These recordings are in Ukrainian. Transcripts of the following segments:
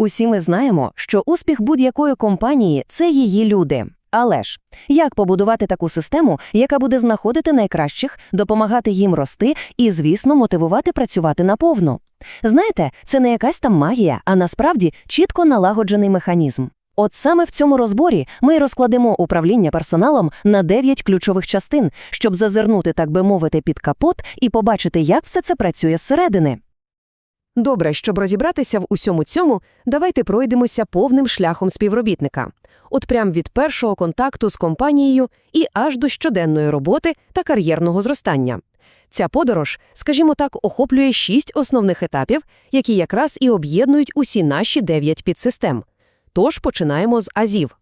Усі ми знаємо, що успіх будь-якої компанії це її люди. Але ж як побудувати таку систему, яка буде знаходити найкращих, допомагати їм рости і, звісно, мотивувати працювати наповну? Знаєте, це не якась там магія, а насправді чітко налагоджений механізм. От саме в цьому розборі ми розкладемо управління персоналом на 9 ключових частин, щоб зазирнути, так би мовити, під капот і побачити, як все це працює зсередини. Добре, щоб розібратися в усьому цьому, давайте пройдемося повним шляхом співробітника. От прям від першого контакту з компанією і аж до щоденної роботи та кар'єрного зростання. Ця подорож, скажімо так, охоплює шість основних етапів, які якраз і об'єднують усі наші дев'ять підсистем. Тож починаємо з азів.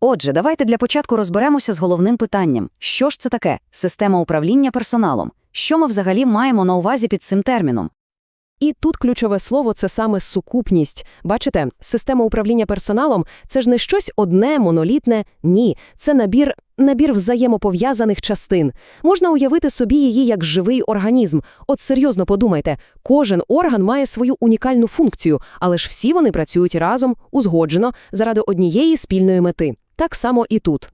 Отже, давайте для початку розберемося з головним питанням. Що ж це таке система управління персоналом? Що ми взагалі маємо на увазі під цим терміном? І тут ключове слово це саме сукупність. Бачите, система управління персоналом це ж не щось одне, монолітне. Ні, це набір. Набір взаємопов'язаних частин. Можна уявити собі її як живий організм. От серйозно подумайте, кожен орган має свою унікальну функцію, але ж всі вони працюють разом, узгоджено, заради однієї спільної мети. Так само і тут.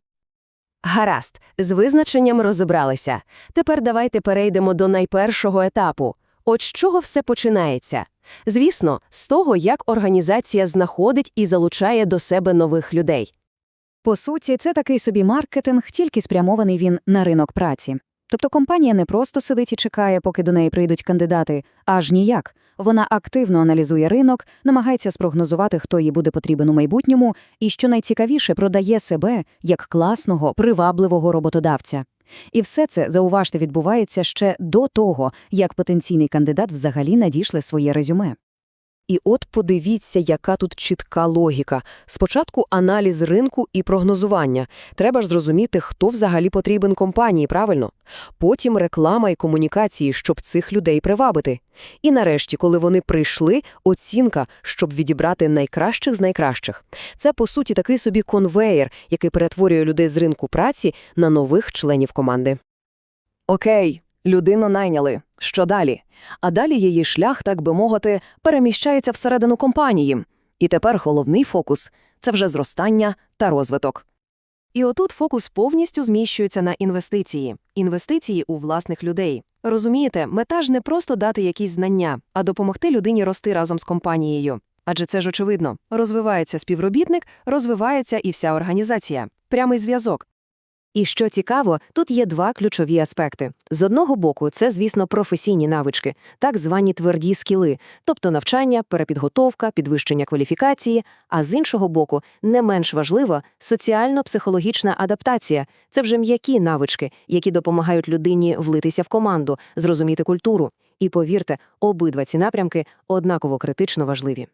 Гаразд, з визначенням розібралися. Тепер давайте перейдемо до найпершого етапу. От з чого все починається? Звісно, з того, як організація знаходить і залучає до себе нових людей. По суті, це такий собі маркетинг, тільки спрямований він на ринок праці. Тобто компанія не просто сидить і чекає, поки до неї прийдуть кандидати, аж ніяк. Вона активно аналізує ринок, намагається спрогнозувати, хто їй буде потрібен у майбутньому, і, що найцікавіше, продає себе як класного, привабливого роботодавця. І все це, зауважте, відбувається ще до того, як потенційний кандидат взагалі надійшле своє резюме. І от подивіться, яка тут чітка логіка. Спочатку аналіз ринку і прогнозування. Треба ж зрозуміти, хто взагалі потрібен компанії, правильно? Потім реклама і комунікації, щоб цих людей привабити. І нарешті, коли вони прийшли, оцінка, щоб відібрати найкращих з найкращих. Це, по суті, такий собі конвеєр, який перетворює людей з ринку праці на нових членів команди. Окей, людину найняли. Що далі? А далі її шлях, так би мовити, переміщається всередину компанії. І тепер головний фокус це вже зростання та розвиток. І отут фокус повністю зміщується на інвестиції, інвестиції у власних людей. Розумієте, мета ж не просто дати якісь знання, а допомогти людині рости разом з компанією. Адже це ж очевидно, розвивається співробітник, розвивається і вся організація. Прямий зв'язок. І що цікаво, тут є два ключові аспекти. З одного боку, це, звісно, професійні навички, так звані тверді скіли, тобто навчання, перепідготовка, підвищення кваліфікації, а з іншого боку, не менш важливо, соціально-психологічна адаптація це вже м'які навички, які допомагають людині влитися в команду, зрозуміти культуру. І повірте, обидва ці напрямки однаково критично важливі.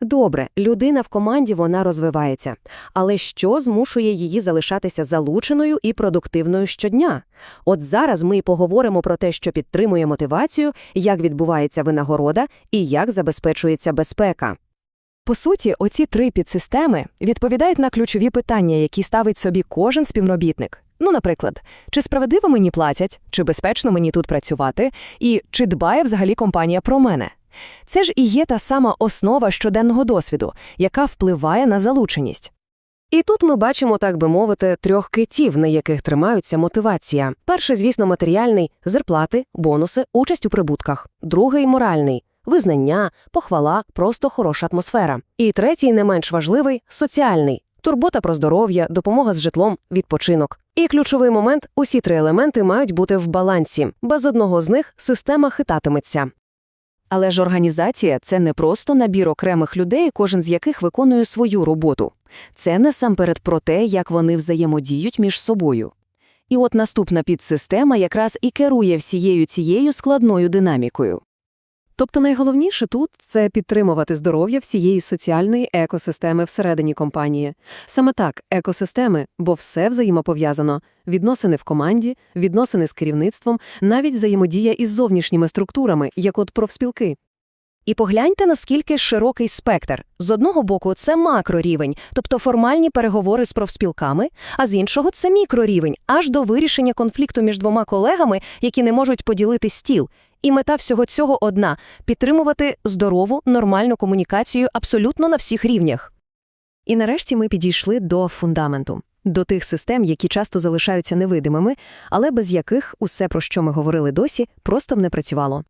Добре, людина в команді вона розвивається, але що змушує її залишатися залученою і продуктивною щодня? От зараз ми поговоримо про те, що підтримує мотивацію, як відбувається винагорода і як забезпечується безпека. По суті, оці три підсистеми відповідають на ключові питання, які ставить собі кожен співробітник. Ну, наприклад, чи справедливо мені платять, чи безпечно мені тут працювати, і чи дбає взагалі компанія про мене? Це ж і є та сама основа щоденного досвіду, яка впливає на залученість. І тут ми бачимо, так би мовити, трьох китів, на яких тримаються мотивація. Перший, звісно, матеріальний зарплати, бонуси, участь у прибутках, другий моральний визнання, похвала, просто хороша атмосфера. І третій, не менш важливий соціальний турбота про здоров'я, допомога з житлом, відпочинок. І ключовий момент усі три елементи мають бути в балансі. Без одного з них система хитатиметься. Але ж організація це не просто набір окремих людей, кожен з яких виконує свою роботу. Це насамперед про те, як вони взаємодіють між собою. І от наступна підсистема якраз і керує всією цією складною динамікою. Тобто найголовніше тут це підтримувати здоров'я всієї соціальної екосистеми всередині компанії. Саме так, екосистеми, бо все взаємопов'язано: відносини в команді, відносини з керівництвом, навіть взаємодія із зовнішніми структурами, як от профспілки. І погляньте, наскільки широкий спектр. З одного боку, це макрорівень, тобто формальні переговори з профспілками, а з іншого це мікрорівень, аж до вирішення конфлікту між двома колегами, які не можуть поділити стіл. І мета всього цього одна – підтримувати здорову, нормальну комунікацію абсолютно на всіх рівнях. І нарешті ми підійшли до фундаменту. До тих систем, які часто залишаються невидимими, але без яких усе, про що ми говорили досі, просто б не працювало.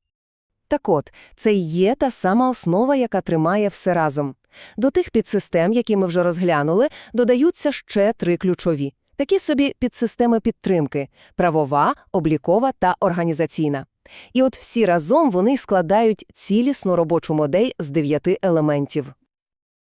Так от, це і є та сама основа, яка тримає все разом. До тих підсистем, які ми вже розглянули, додаються ще три ключові. Такі собі підсистеми підтримки – правова, облікова та організаційна. І от всі разом вони складають цілісну робочу модель з дев'яти елементів.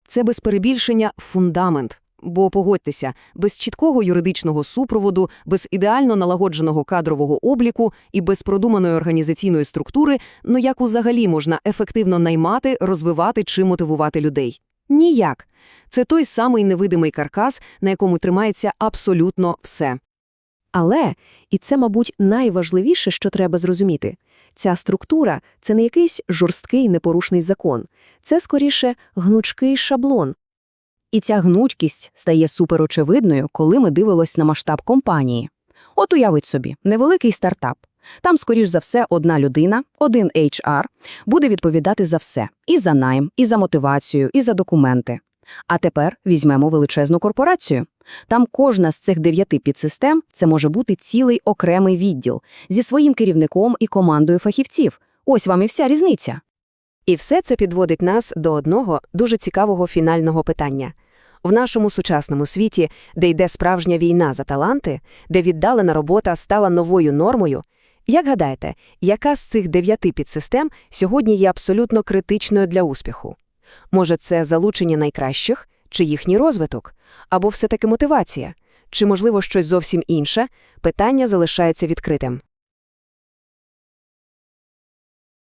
Це без перебільшення фундамент. Бо, погодьтеся, без чіткого юридичного супроводу, без ідеально налагодженого кадрового обліку і без продуманої організаційної структури, ну як взагалі можна ефективно наймати, розвивати чи мотивувати людей? Ніяк. Це той самий невидимий каркас, на якому тримається абсолютно все. Але, і це, мабуть, найважливіше, що треба зрозуміти, ця структура – це не якийсь жорсткий непорушний закон. Це, скоріше, гнучкий шаблон. І ця гнучкість стає суперочевидною, коли ми дивились на масштаб компанії. От уявіть собі, невеликий стартап. Там, скоріш за все, одна людина, один HR, буде відповідати за все – і за найм, і за мотивацію, і за документи. А тепер візьмемо величезну корпорацію. Там кожна з цих дев'яти підсистем – це може бути цілий окремий відділ зі своїм керівником і командою фахівців. Ось вам і вся різниця. І все це підводить нас до одного дуже цікавого фінального питання. В нашому сучасному світі, де йде справжня війна за таланти, де віддалена робота стала новою нормою, як гадаєте, яка з цих дев'яти підсистем сьогодні є абсолютно критичною для успіху? Може, це залучення найкращих, чи їхній розвиток? Або все-таки мотивація? Чи, можливо, щось зовсім інше? Питання залишається відкритим.